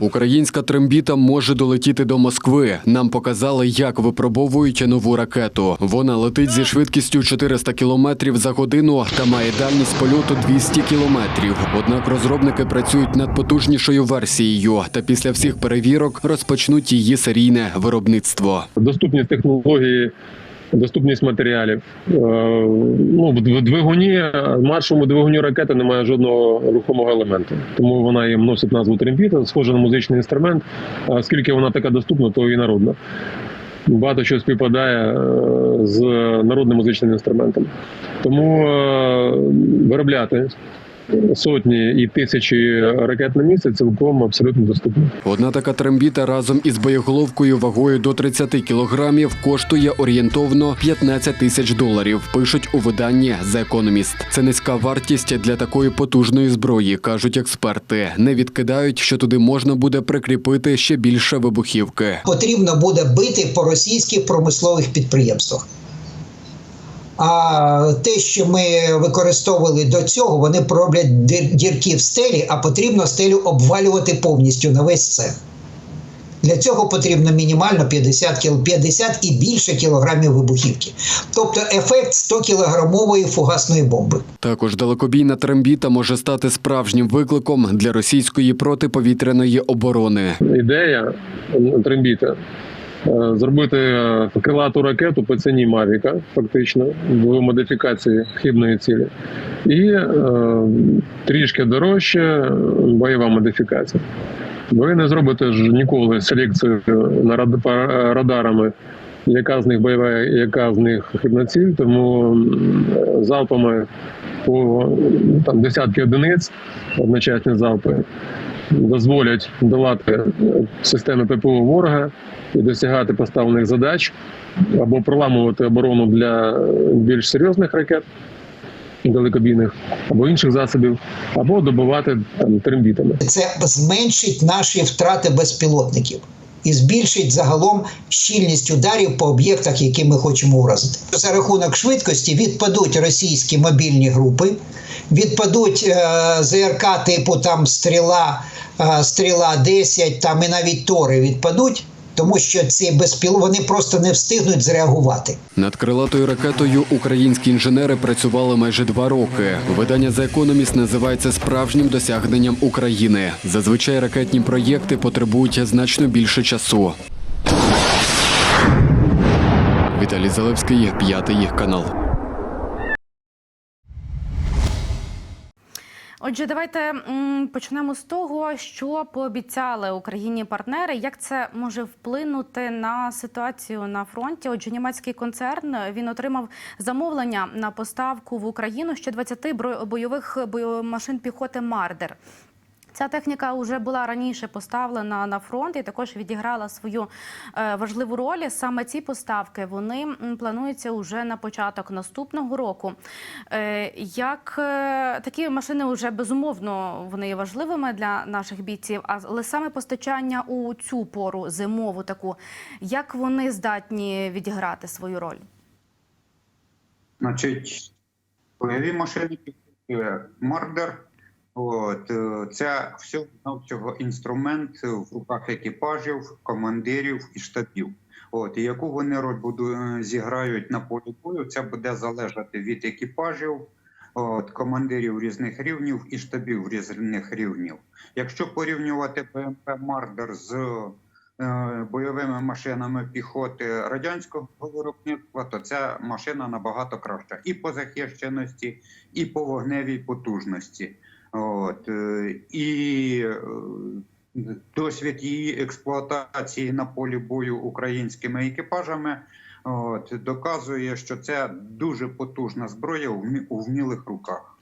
Українська трембіта може долетіти до Москви. Нам показали, як випробовують нову ракету. Вона летить зі швидкістю 400 кілометрів за годину та має дальність польоту 200 кілометрів. Однак розробники працюють над потужнішою версією та після всіх перевірок розпочнуть її серійне виробництво. доступність технології, доступність матеріалів. Е, Ну, в двигуні, в маршовому двигуні ракети немає жодного рухомого елементу. Тому вона їм носить назву трембіта, схожа на музичний інструмент. Оскільки вона така доступна, то і народна. Багато що співпадає е, з народним музичним інструментом. Тому е, виробляти сотні і тисячі ракет на місяць цілком абсолютно доступно. Одна така трембіта разом із боєголовкою вагою до 30 кілограмів коштує орієнтовно 15 тисяч доларів. Пишуть у виданні The Economist. Це низька вартість для такої потужної зброї, кажуть експерти. Не відкидають, що туди можна буде прикріпити ще більше вибухівки. потрібно буде бити по російських промислових підприємствах. А те, що ми використовували до цього, вони роблять дірки в стелі, а потрібно стелю обвалювати повністю на весь цех. Для цього потрібно мінімально 50, кіл- 50 і більше кілограмів вибухівки. Тобто ефект 100 кілограмової фугасної бомби. Також далекобійна трембіта може стати справжнім викликом для російської протиповітряної оборони. ідея е, зробити е, крилату ракету по ціні Мавіка, фактично, в модифікації хибної цілі, і е, трішки дорожче е, бойова модифікація. Ви не зробите ж ніколи селекцію на рад- радарами, яка з них бойова, яка з них хибна ціль, тому залпами по там, десятки одиниць, одночасні залпи, дозволять долати системи ППО ворога і досягати поставлених задач або проламувати оборону для більш серйозних ракет далекобійних або інших засобів, або добивати там трембітами. Це зменшить наші втрати безпілотників і збільшить загалом щільність ударів по об'єктах, які ми хочемо вразити. За рахунок швидкості відпадуть російські мобільні групи, відпадуть е, ЗРК типу там стріла, е, стріла 10, там і навіть тори відпадуть. Тому що ці безпіло вони просто не встигнуть зреагувати. Над крилатою ракетою українські інженери працювали майже два роки. Видання The Economist називається справжнім досягненням України. Зазвичай ракетні проєкти потребують значно більше часу. Віталій Залевський, п'ятий канал. Отже, давайте почнемо з того, що пообіцяли Україні партнери. Як це може вплинути на ситуацію на фронті? Отже, німецький концерн він отримав замовлення на поставку в Україну ще 20 бро- бойових машин піхоти Мардер. Ця техніка вже була раніше поставлена на фронт і також відіграла свою е, важливу роль. Саме ці поставки вони плануються вже на початок наступного року. Е, Як е, такі машини вже безумовно вони є важливими для наших бійців, але саме постачання у цю пору зимову таку, як вони здатні відіграти свою роль? Значить, бойові машини Мардер. От е, це всього навсього інструмент в руках екіпажів, командирів і штабів. От і яку вони роль буду е, зіграють на полі бою, це буде залежати від екіпажів, от командирів різних рівнів і штабів різних рівнів. Якщо порівнювати БМП Мардер з е, бойовими машинами піхоти радянського виробництва, то ця машина набагато краща і по захищеності, і по вогневій потужності. От е, і е, досвід її експлуатації на полі бою українськими екіпажами. От доказує, що це дуже потужна зброя у вмі- у вмілих руках.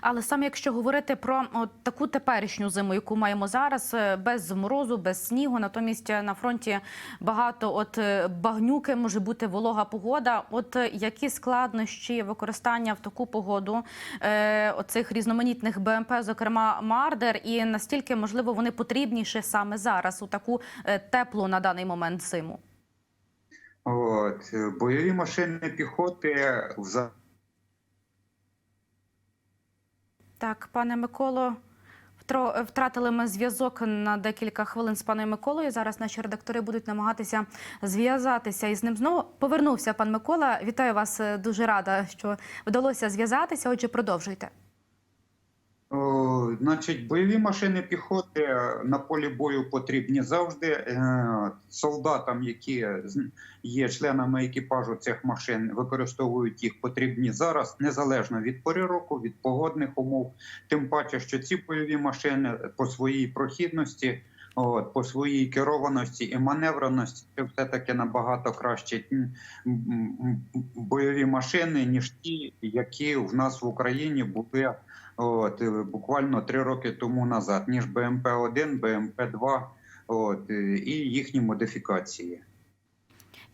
Але саме якщо говорити про от, таку теперішню зиму, яку маємо зараз, е, без морозу, без снігу, натомість е, на фронті багато от е, багнюки, може бути волога погода. От які складнощі використання в таку погоду е, оцих різноманітних БМП, зокрема Мардер, і настільки можливо вони потрібніші саме зараз у таку теплу на даний момент зиму? От бойові машини піхоти взагалі Так, пане Миколо, Втратили ми зв'язок на декілька хвилин з паном Миколою. Зараз наші редактори будуть намагатися зв'язатися із ним. Знову повернувся пан Микола. Вітаю вас. е, Дуже рада, що вдалося зв'язатися. Отже, продовжуйте. Значить, бойові машини піхоти е, на полі бою потрібні завжди. Е, Солдатам, які є членами екіпажу цих машин, використовують їх потрібні зараз, незалежно від пори року, від погодних умов. Тим паче, що ці бойові машини по своїй прохідності. От, по своїй керованості і маневреності це все-таки набагато краще бойові машини, ніж ті, які в нас в Україні були от, буквально три роки тому назад, ніж БМП-1, БМП-2 от, е, і їхні модифікації.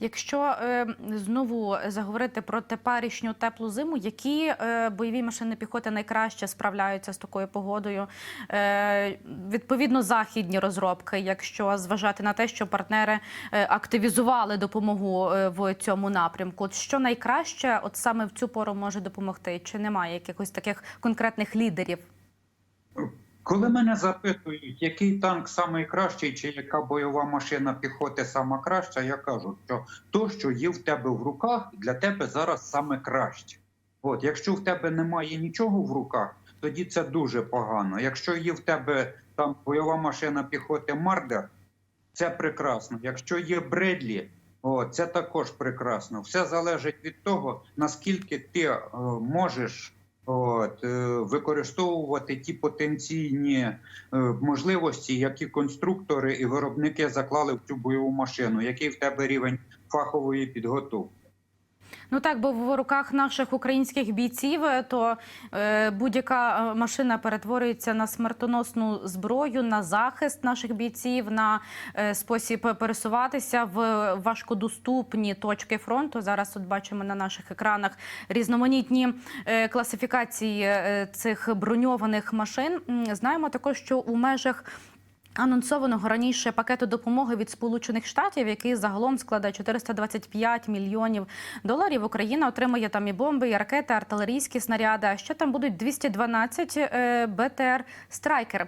Якщо е, знову заговорити про теперішню теплу зиму, які е, бойові машини піхоти найкраще справляються з такою погодою? Е, відповідно, західні розробки, якщо зважати на те, що партнери активізували допомогу в цьому напрямку, От що найкраще, от саме в цю пору може допомогти? Чи немає якихось таких конкретних лідерів? Коли мене запитують, який танк найкращий, чи яка бойова машина піхоти сама краща, я кажу, що то, що є в тебе в руках, для тебе зараз саме краще. От, якщо в тебе немає нічого в руках, тоді це дуже погано. Якщо є в тебе там бойова машина піхоти Мардер, це прекрасно. Якщо є Бредлі, о, це також прекрасно. Все залежить від того, наскільки ти е, можеш от, е, використовувати ті потенційні е, можливості, які конструктори і виробники заклали в цю бойову машину, який в тебе рівень фахової підготовки. Ну так, бо в руках наших українських бійців е, то е, будь-яка е, машина перетворюється на смертоносну зброю, на захист наших бійців, на е, спосіб пересуватися в важкодоступні точки фронту. Зараз от бачимо на наших екранах різноманітні е, класифікації е, цих броньованих машин. Знаємо також, що у межах Анонсованого раніше пакету допомоги від Сполучених Штатів, який загалом складає 425 мільйонів доларів. Україна отримає там і бомби, і ракети, артилерійські снаряди. А ще там будуть 212 е, БТР Страйкер.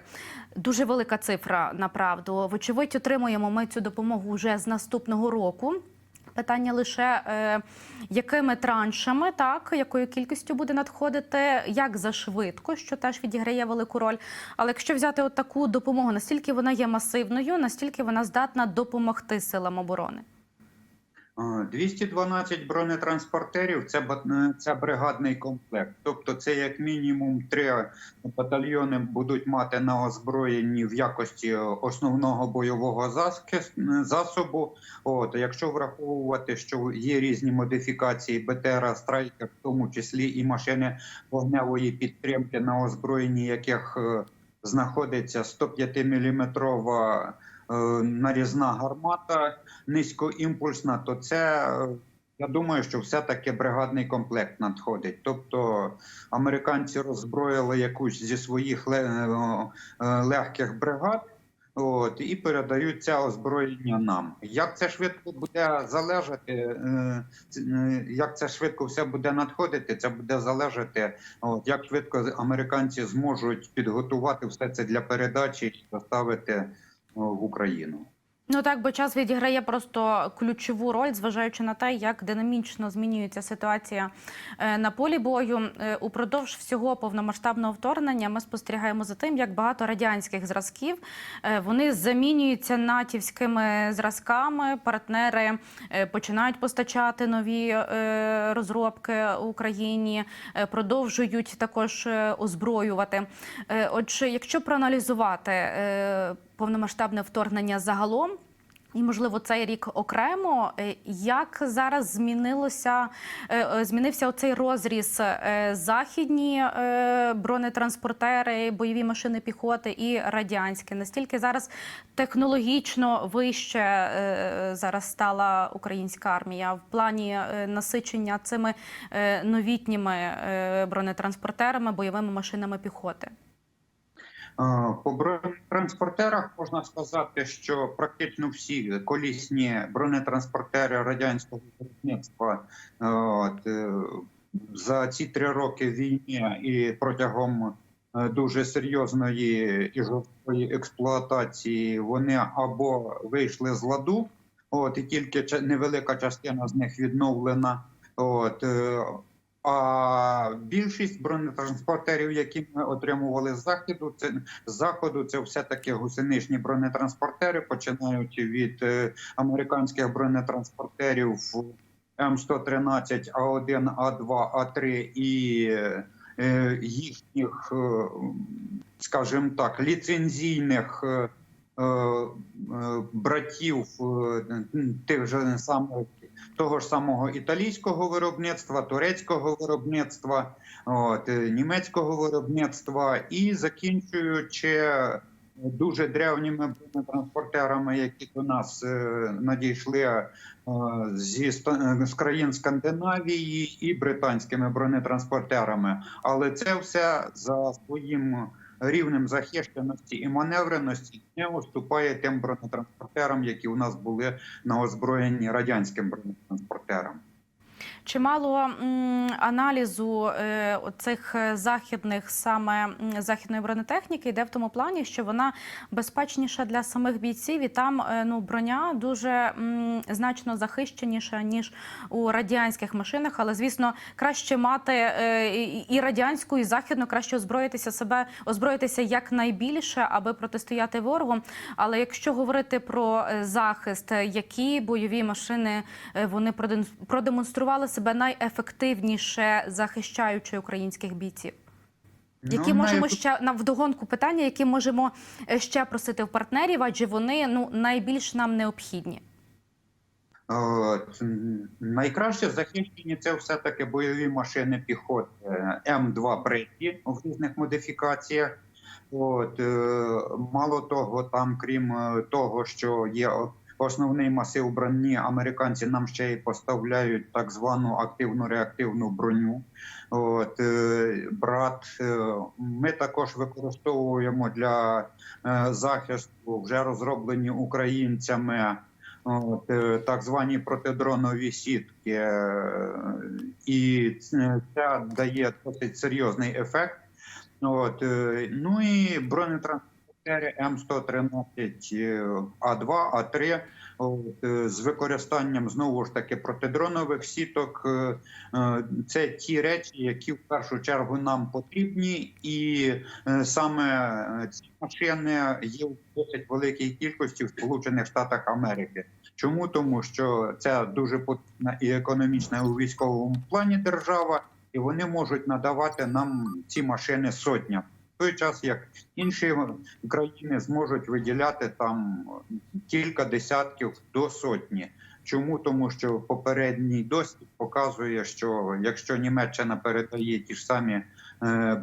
Дуже велика цифра. Направду, вочевидь, отримуємо ми цю допомогу вже з наступного року. Питання лише е, якими траншами, так якою кількістю буде надходити, як за швидко, що теж відіграє велику роль. Але якщо взяти от таку допомогу, настільки вона є масивною, настільки вона здатна допомогти силам оборони. Е, 212 бронетранспортерів це, е, це бригадний комплект. Тобто це як мінімум три батальйони будуть мати на озброєнні в якості е, основного бойового е, засобу. От, якщо враховувати, що є різні модифікації БТРа Страйкер, в тому числі і машини вогневої підтримки, на озброєнні яких е, знаходиться 105-мм нарізна гармата низькоімпульсна, то це е, я думаю, що все-таки бригадний комплект надходить. Тобто американці роззброїли якусь зі своїх е, е, легких бригад. От і передають це озброєння нам. Як це швидко буде залежати, е, е, як це швидко все буде надходити, це буде залежати, от як швидко американці зможуть підготувати все це для передачі і доставити в Україну. Ну так, бо час відіграє просто ключову роль, зважаючи на те, як динамічно змінюється ситуація е, на полі бою. Е, Упродовж всього повномасштабного вторгнення ми спостерігаємо за тим, як багато радянських зразків е, вони замінюються натівськими зразками. Партнери е, починають постачати нові е, розробки Україні, е, продовжують також е, озброювати. Е, Отже, якщо проаналізувати е, повномасштабне вторгнення загалом. І, можливо, цей рік окремо. Е, Як зараз змінилося, е, е, змінився оцей розріз західні бронетранспортери, бойові машини піхоти і радянські? Настільки зараз технологічно вище зараз стала українська армія в плані насичення цими новітніми бронетранспортерами, бойовими машинами піхоти? Е, По бронетранспортерах можна сказати, що практично всі колісні бронетранспортери радянського виробництва е, е, за ці три роки війни і протягом дуже серйозної і жорсткої експлуатації, вони або вийшли з ладу, от і тільки невелика частина з них відновлена. От, а більшість бронетранспортерів, які ми отримували з заходу, це з заходу, це все таки гусеничні бронетранспортери, починаючи від е, американських бронетранспортерів М113, А1, А2, А3 і е, їхніх, е, скажімо так, ліцензійних братів тих же самих того ж самого італійського виробництва, турецького виробництва, от, е, німецького виробництва і закінчуючи дуже древніми бронетранспортерами, які до нас е, надійшли е, зі з країн Скандинавії і британськими бронетранспортерами. Але це все за своїм рівнем захищеності і маневреності не уступає тим бронетранспортерам, які у нас були на озброєнні радянським бронетранспортерам. Чимало аналізу е, цих західних саме західної бронетехніки йде в тому плані, що вона безпечніша для самих бійців, і там е, ну броня дуже значно захищеніша ніж у радянських машинах. Але звісно, краще мати е, і- радянську, і західну, краще озброїтися себе, озброїтися якнайбільше, аби протистояти ворогу. Але якщо говорити про е, захист, е, які бойові машини е, вони продем- продемонстрували себе найефективніше захищаючи українських бійців? Які Ну, можемо най- ще на вдогонку питання, які можемо е, ще просити в партнерів, адже вони ну найбільш нам необхідні. От, м, найкраще захищені це все-таки бойові машини піхоти е, М2 Бреті в різних модифікаціях. От, е, мало того, там, крім е, того, що є о- основний масив броні, американці нам ще й поставляють так звану активну реактивну броню. От, е, брат, е, ми також використовуємо для е, захисту вже розроблені українцями. От, так звані протидронові сітки, і це дає досить серйозний ефект. От, ну і бронетранспортери М113 е, А2, А3 е, з використанням знову ж таки протидронових сіток. е, е, Це ті речі, які в першу чергу нам потрібні, і е, саме ці машини є в досить великій кількості в Сполучених Штатах Америки. Чому тому, що це дуже потужна і економічна у військовому плані держава, і вони можуть надавати нам ці машини сотням. Той час як інші країни зможуть виділяти там кілька десятків до сотні. Чому тому, що попередній досвід показує, що якщо Німеччина передає ті ж самі е,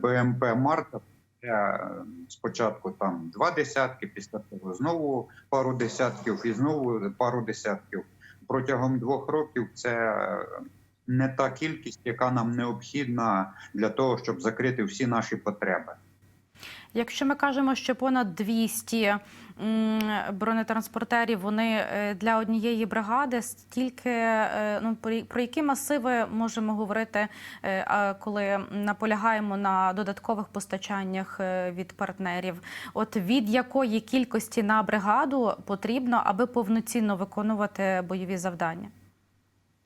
БМП Марта, е, спочатку там два десятки, після того знову пару десятків і знову пару десятків. Протягом двох років це не та кількість, яка нам необхідна для того, щоб закрити всі наші потреби. Якщо ми кажемо, що понад 200 бронетранспортерів вони е, для однієї бригади, стільки е, ну про- які масиви можемо говорити, е, коли наполягаємо на додаткових постачаннях від партнерів? От від якої кількості на бригаду потрібно, аби повноцінно виконувати бойові завдання?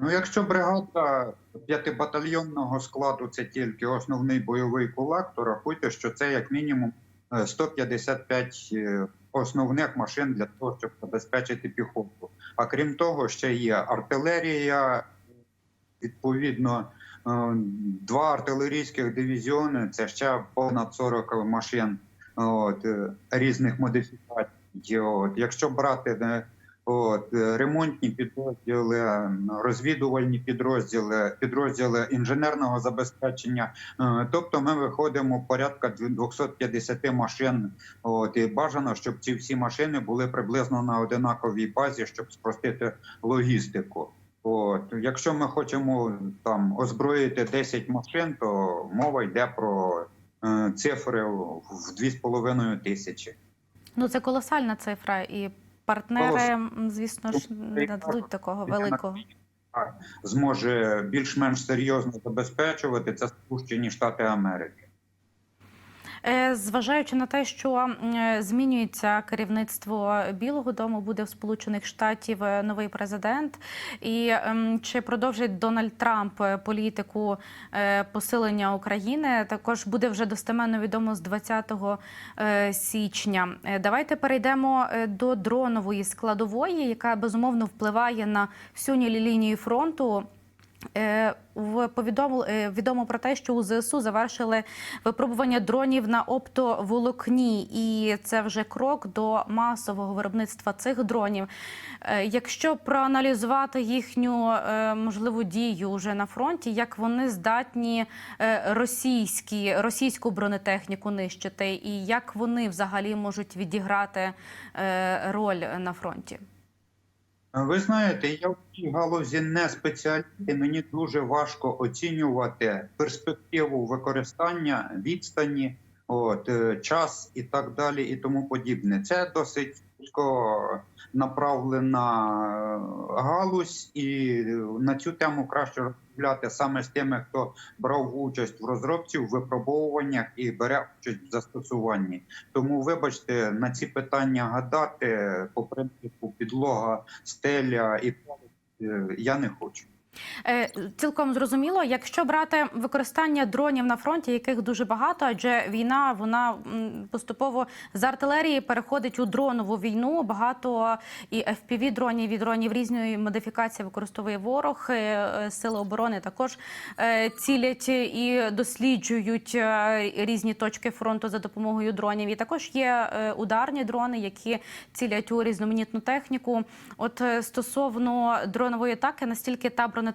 Ну, якщо бригада п'ятибатальйонного складу це тільки основний бойовий кулак, то рахуйте, що це як мінімум е, 155 е, основних машин для того, щоб забезпечити піхоту. А крім того, ще є артилерія, відповідно, е, два артилерійських дивізіони це ще понад 40 машин от, е, різних модифікацій. От, якщо брати е, От е, ремонтні підрозділи, розвідувальні підрозділи, підрозділи інженерного забезпечення. Е, Тобто, ми виходимо порядка 250 машин. От і бажано, щоб ці всі машини були приблизно на одинаковій базі, щоб спростити логістику. От якщо ми хочемо там озброїти 10 машин, то мова йде про е, цифри в 2,5 тисячі. Ну це колосальна цифра, і партнери, звісно ж, не нададуть такого великого. зможе більш-менш серйозно забезпечувати це Сполучені Штати Америки. Е, Зважаючи на те, що е, змінюється керівництво Білого Дому, буде в Сполучених Штатів е, новий президент. І ем, чи продовжить Дональд Трамп політику посилення України? Також буде вже достеменно відомо з 20 е, січня. Давайте перейдемо до дронової складової, яка безумовно впливає на всю лінію фронту. Е, е, відомо про те, що у ЗСУ завершили випробування дронів на оптоволокні, і це вже крок до масового виробництва цих дронів. Е, Якщо проаналізувати їхню можливу дію вже на фронті, як вони здатні російські російську бронетехніку нищити, і як вони взагалі можуть відіграти роль на фронті? Ви знаєте, я в цій галузі не спеціаліст, і мені дуже важко оцінювати перспективу використання відстані, от е, час і так далі, і тому подібне. Це досить чітко направлена е, галузь, і на цю тему краще розмовляти саме з тими, хто брав участь в розробці, в випробовуваннях і бере участь в застосуванні. Тому, вибачте, на ці питання гадати по принципу підлога, стеля і е, я не хочу. Е, Цілком зрозуміло, якщо брати використання дронів на фронті, яких дуже багато, адже війна вона поступово з артилерії переходить у дронову війну. Багато і fpv дронів, і дронів різної модифікації використовує ворог. Е, е, Сили оборони також цілять і досліджують різні точки фронту за допомогою дронів. І також є ударні дрони, які цілять у різноманітну техніку. От стосовно дронової атаки, настільки та бронетехніка,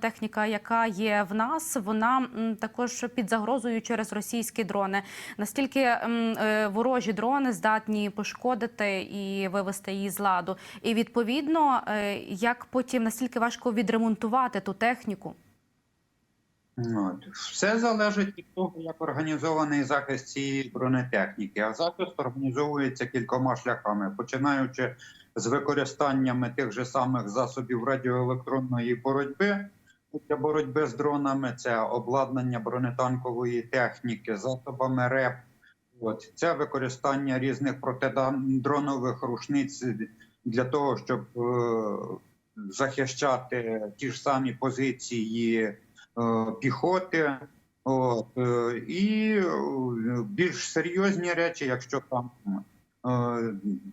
яка є в нас, вона також під загрозою через російські дрони. Настільки е, ворожі дрони здатні пошкодити і вивести її з ладу. І відповідно, е, як потім настільки важко відремонтувати ту техніку. От. Все залежить від того, як організований захист цієї бронетехніки. А захист організовується кількома шляхами, починаючи з використаннями тих же самих засобів радіоелектронної боротьби для боротьби з дронами, це обладнання бронетанкової техніки, засобами РЕП. От це використання різних протидронових рушниць для того, щоб е, захищати ті ж самі позиції е, піхоти. От, е, і більш серйозні речі, якщо там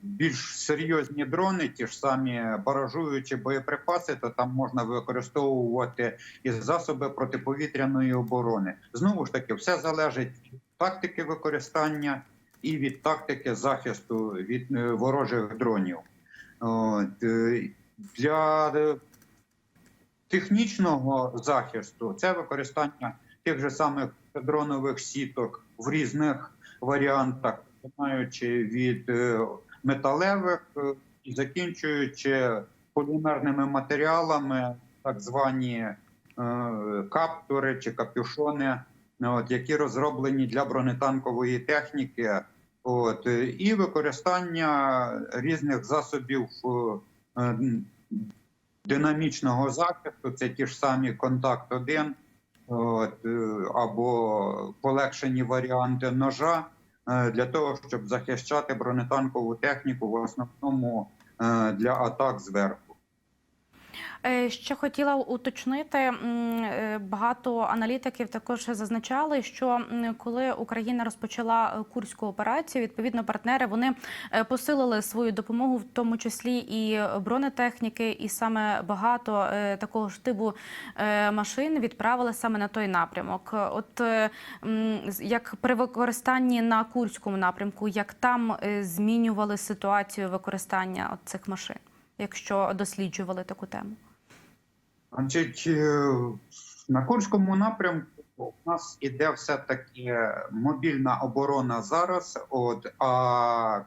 більш серйозні дрони, ті ж самі баражуючі боєприпаси, то там можна використовувати і засоби протиповітряної оборони. Знову ж таки, все залежить від тактики використання і від тактики захисту від е, ворожих дронів. Е, для е, технічного захисту це використання тих же самих дронових сіток в різних варіантах, починаючи від е, металевих е, і закінчуючи полімерними матеріалами, так звані е, каптури чи капюшони, от, які розроблені для бронетанкової техніки. От, і використання різних засобів динамічного захисту, це ті ж самі контакт 1 от, е, або полегшені варіанти ножа для того, щоб захищати бронетанкову техніку в основному е, для атак зверху. Е, Ще хотіла уточнити, е, багато аналітиків також зазначали, що коли Україна розпочала е, курську операцію, відповідно партнери вони посилили свою допомогу, в тому числі і бронетехніки, і саме багато такого ж типу машин відправили саме на той напрямок. От як при використанні на курському напрямку, як там змінювали ситуацію використання цих машин, якщо досліджували таку тему? Значить, е, на Курському напрямку у нас іде все-таки мобільна оборона зараз. От, а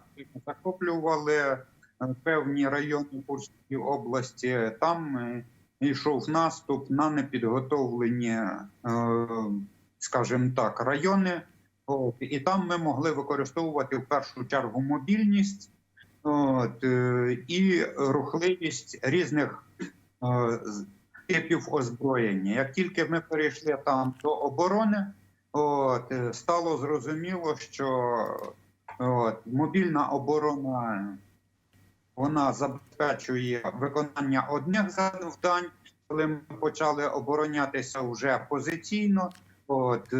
захоплювали е, певні райони Курської області, там е, йшов наступ на непідготовлені, скажімо так, райони. От, і там ми могли використовувати в першу чергу мобільність от, е, і рухливість різних е, типів озброєння. Як тільки ми перейшли там до оборони, от, е, стало зрозуміло, що от, мобільна оборона вона забезпечує виконання одних завдань, коли ми почали оборонятися вже позиційно. От,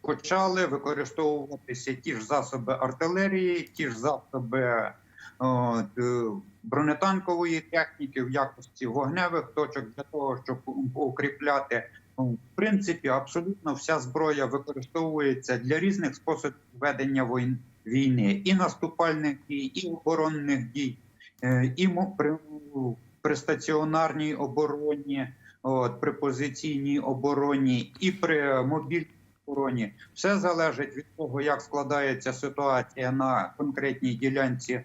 почали використовуватися ті ж засоби артилерії, ті ж засоби от, е, бронетанкової техніки в якості вогневих точок для того, щоб укріпляти. Ну, В принципі, абсолютно вся зброя використовується для різних способів ведення війни, і наступальних дій, і оборонних дій, е, і при, при стаціонарній обороні, от, при позиційній обороні, і при мобільній обороні. Все залежить від того, як складається ситуація на конкретній ділянці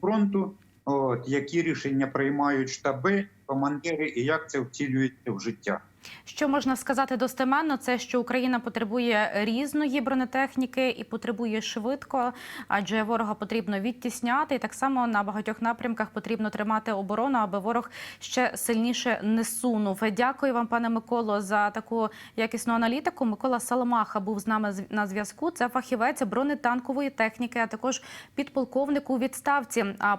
фронту, от, які рішення приймають штаби, командири і як це втілюється в життя. Що можна сказати достеменно, це що Україна потребує різної бронетехніки і потребує швидко, адже ворога потрібно відтісняти. І так само на багатьох напрямках потрібно тримати оборону, аби ворог ще сильніше не сунув. Дякую вам, пане Миколо, за таку якісну аналітику. Микола Саламаха був з нами на зв'язку. Це фахівець бронетанкової техніки, а також підполковник у відставці.